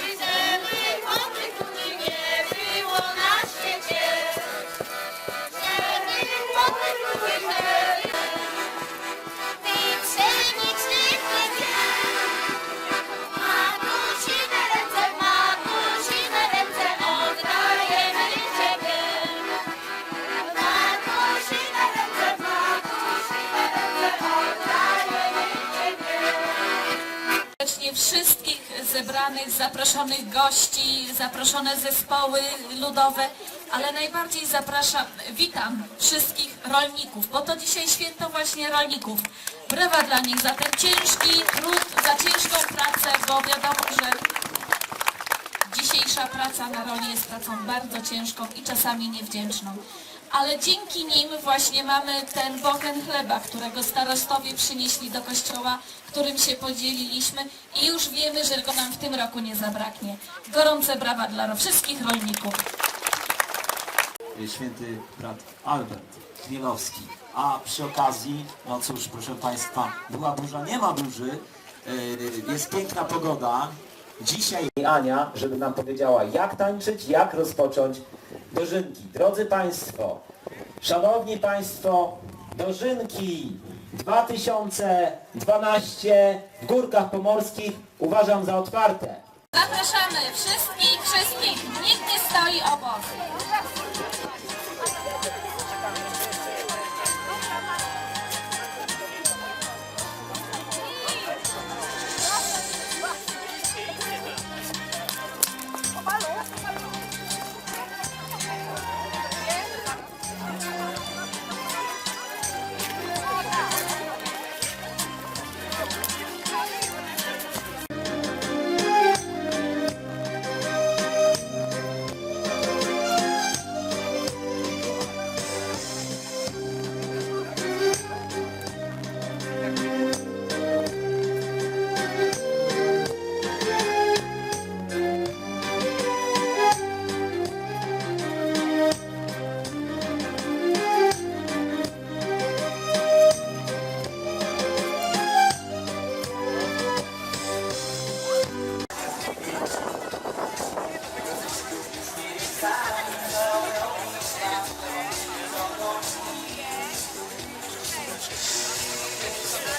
Idziemy po tych, których nie było. Na zebranych, zaproszonych gości, zaproszone zespoły ludowe, ale najbardziej zapraszam, witam wszystkich rolników, bo to dzisiaj święto właśnie rolników. Brawa dla nich za ten ciężki trud, za ciężką pracę, bo wiadomo, że dzisiejsza praca na roli jest pracą bardzo ciężką i czasami niewdzięczną. Ale dzięki nim właśnie mamy ten bochen chleba, którego starostowie przynieśli do kościoła, którym się podzieliliśmy i już wiemy, że go nam w tym roku nie zabraknie. Gorące brawa dla wszystkich rolników. święty brat Albert Chmielowski. A przy okazji, no cóż, proszę Państwa, była burza, nie ma burzy, yy, jest piękna pogoda. Dzisiaj Ania, żeby nam powiedziała, jak tańczyć, jak rozpocząć dożynki. Drodzy Państwo, Szanowni Państwo, dożynki 2012 w Górkach Pomorskich uważam za otwarte. Zapraszamy wszystkich, wszystkich. Nikt nie stoi obok.